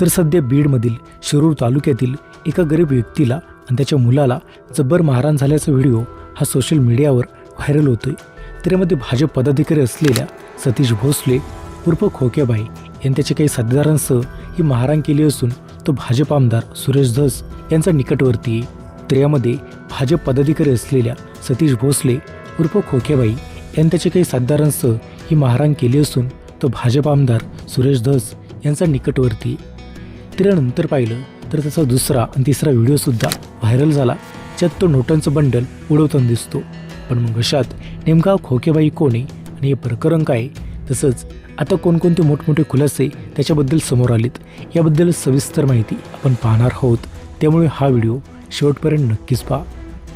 तर सध्या बीडमधील शिरूर तालुक्यातील एका गरीब व्यक्तीला आणि त्याच्या मुलाला जब्बर मारहाण झाल्याचा व्हिडिओ हा सोशल मीडियावर व्हायरल होतोय. त्यामध्ये भाजप पदाधिकारी असलेल्या सतीश भोसले उर्फ खोक्याबाई यांनी त्याच्या काही साथीदारांसह ही मारहाण केली असून तो भाजप आमदार सुरेश धस यांचा निकटवर्ती आहे. तर यामध्ये भाजप पदाधिकारी असलेल्या सतीश भोसले उर्फ खोक्याबाई यांनी त्याच्या काही साथीदारांसह ही मारहाण केली असून तो भाजप आमदार सुरेश धस यांचा निकटवर्ती आहे. पाहिलं तर त्याचा दुसरा आणि तिसरा व्हिडिओसुद्धा व्हायरल झाला. ज्यात तो नोटांचं बंडल उडवताना दिसतो. पण मग अशात नेमका खोकेबाई कोणी आणि हे प्रकरण काय तसंच आता कोणकोणते मोठमोठे खुलासे त्याच्याबद्दल समोर आलेत याबद्दल सविस्तर माहिती आपण पाहणार आहोत. त्यामुळे हा व्हिडिओ शेवटपर्यंत नक्कीच पहा.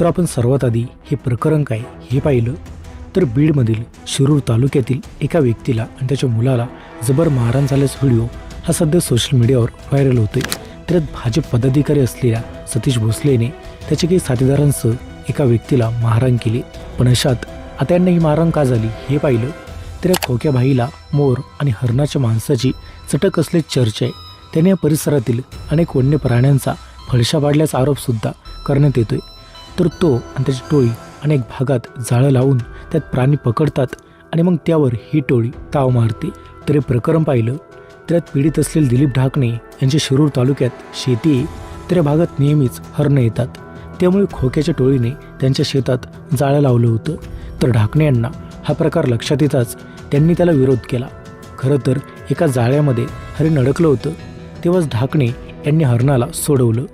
तर आपण सर्वात आधी हे प्रकरण काय हे पाहिलं. तर बीडमधील शिरूर तालुक्यातील एका व्यक्तीला आणि त्याच्या मुलाला जबर मारहाण झाल्याचा व्हिडिओ हा सध्या सोशल मीडियावर व्हायरल होतोय. त्यात भाजप पदाधिकारी असलेल्या सतीश भोसलेने त्याच्या काही साथीदारांसह एका व्यक्तीला मारहाण केली. पण अशात आता यांना ही मारहाण का झाली हे पाहिलं तर या खोक्या भाईला मोर आणि हरणाच्या माणसाची चटक असल्याची चर्चा आहे. त्याने या परिसरातील अनेक वन्य प्राण्यांचा फळशा पाडल्याचा आरोपसुद्धा करण्यात येतोय. तर तो आणि त्याची टोळी अनेक भागात जाळं लावून त्यात प्राणी पकडतात आणि मग त्यावर ही टोळी ताव मारते. तर हे प्रकरण पाहिलं त्यात पीडित असलेले दिलीप ढाकणे यांच्या शिरूर तालुक्यात शेती तर या भागात नेहमीच हरणं येतात. त्यामुळे खोक्याच्या टोळीने त्यांच्या शेतात जाळं लावलं होतं. तर ढाकणे यांना हा प्रकार लक्षात येताच त्यांनी त्याला विरोध केला. खरं तर एका जाळ्यामध्ये हरिण अडकलं होतं. तेव्हाच ढाकणे यांनी हरणाला सोडवलं.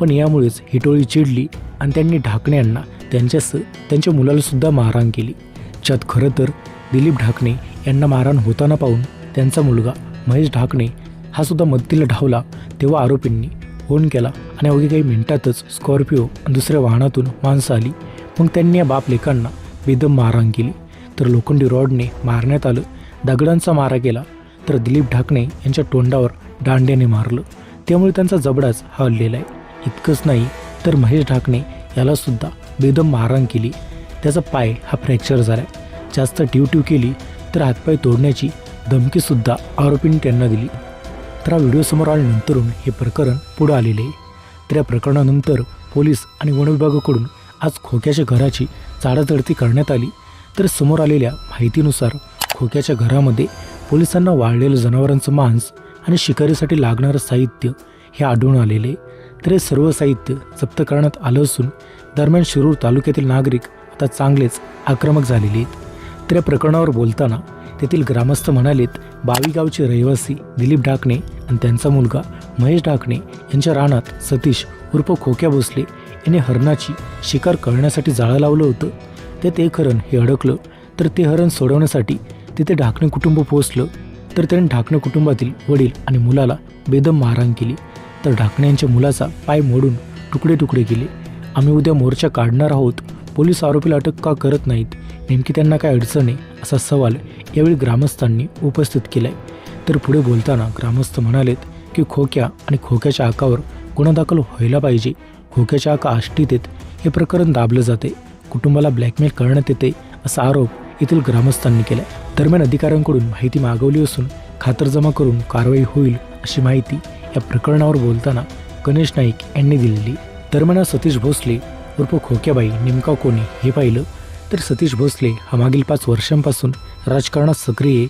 पण यामुळेच ही टोळी चिडली आणि त्यांनी ढाकणे यांना त्यांच्यास त्यांच्या मुलालासुद्धा मारहाण केली. ज्यात खरं तर दिलीप ढाकणे यांना मारहाण होताना पाहून त्यांचा मुलगा महेश ढाकणे हा सुद्धा मदतीला धावला तेव्हा आरोपींनी फोन केला आणि अवघी काही मिनिटातच स्कॉर्पिओ दुसऱ्या वाहनातून माणसं आली. मग त्यांनी या बाप बेदम मारहाण केली. तर लोखंडी रॉडने मारण्यात आलं. दगडांचा मारा केला. तर दिलीप ढाकणे यांच्या तोंडावर दांड्याने मारलं. त्यामुळे त्यांचा जबडाच हा हल्लेला आहे. इतकंच नाही तर महेश ढाकणे यालासुद्धा बेदम मारहाण केली. त्याचा पाय हा फ्रॅक्चर झाला. जास्त टिवटिव केली तर हातपाय तोडण्याची धमकीसुद्धा आरोपींनी त्यांना दिली. तर हा व्हिडिओ समोर आल्यानंतरून हे प्रकरण पुढं आलेले आहे. तर या प्रकरणानंतर पोलीस आणि वनविभागाकडून आज खोक्याच्या घराची चाडाचडती करण्यात आली. तर समोर आलेल्या माहितीनुसार खोक्याच्या घरामध्ये पोलिसांना वाळलेलं जनावरांचं मांस आणि शिकारीसाठी लागणारं साहित्य हे आढळून आलेले तर हे सर्व साहित्य जप्त करण्यात आलं असून दरम्यान शिरूर तालुक्यातील नागरिक आता चांगलेच आक्रमक झालेले आहेत. तर या प्रकरणावर बोलताना तेथील ग्रामस्थ म्हणालेत बावीगावचे रहिवासी दिलीप डाकणे आणि त्यांचा मुलगा महेश ढाकणे यांच्या रानात सतीश उर्फ खोक्या भोसले याने हरणाची शिकार करण्यासाठी जाळं लावलं होतं. त्यात एक हरण हे अडकलं तर ते हरण सोडवण्यासाठी तिथे ढाकणे कुटुंब पोहोचलं. तर त्याने ढाकणे कुटुंबातील वडील आणि मुलाला बेदम मारहाण केली. तर ढाकणे यांच्या मुलाचा पाय मोडून तुकडे तुकडे केले. आम्ही उद्या मोर्चा काढणार आहोत. पोलीस आरोपीला अटक का करत नाहीत? नेमकी त्यांना काय अडचण आहे? असा सवाल यावेळी ग्रामस्थांनी उपस्थित केलाय. तर पुढे बोलताना ग्रामस्थ म्हणालेत की खोक्या आणि खोक्याच्या आकावर गुन्हा दाखल व्हायला पाहिजे. खोक्याच्या आका आष्टीत येत हे प्रकरण दाबलं जाते. कुटुंबाला ब्लॅकमेल करण्यात येते असा आरोप येथील ग्रामस्थांनी केलाय. दरम्यान अधिकाऱ्यांकडून माहिती मागवली असून खातरजमा करून कारवाई होईल अशी माहिती या प्रकरणावर बोलताना गणेश नाईक यांनी दिलेली. दरम्यान सतीश भोसले उर्फ खोक्याबाई नेमका कोणी हे पाहिलं. तर सतीश भोसले हा मागील पाच वर्षांपासून राजकारणात सक्रिय आहे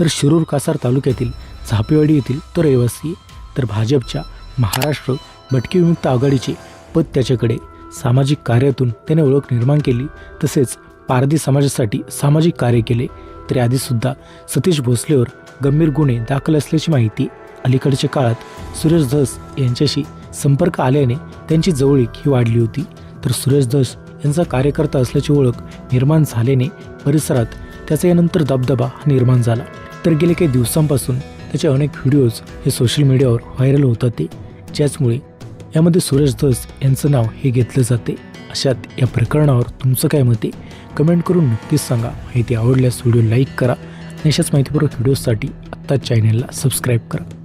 तर शिरूर कासार तालुक्यातील झापेवाडी येथील तो रहिवासी आहे. तर भाजपच्या महाराष्ट्र भटकी विमुक्त आघाडीचे पद त्याच्याकडे सामाजिक कार्यातून त्याने ओळख निर्माण केली तसेच पारधी समाजासाठी सामाजिक कार्य केले तरी आधीसुद्धा सतीश भोसलेवर गंभीर गुन्हे दाखल असल्याची माहिती अलीकडच्या काळात सुरेश धस यांच्याशी संपर्क आल्याने त्यांची जवळीक ही वाढली होती तर सुरेश धस यांचा कार्यकर्ता असल्याची ओळख निर्माण झाल्याने परिसरात त्याचा यानंतर दबदबा हा निर्माण झाला. तर गेले काही दिवसांपासून त्याचे अनेक व्हिडिओज हे सोशल मीडियावर व्हायरल होतात. ते ज्याचमुळे यामध्ये सुरेश धस यांचं नाव हे घेतलं जाते. अशात या प्रकरणावर तुमचं काय मते कमेंट करून नक्कीच सांगा. माहिती आवडल्यास व्हिडिओ लाईक करा आणि अशाच माहितीपूर्वक व्हिडिओसाठी आत्ताच चॅनेलला सबस्क्राईब करा.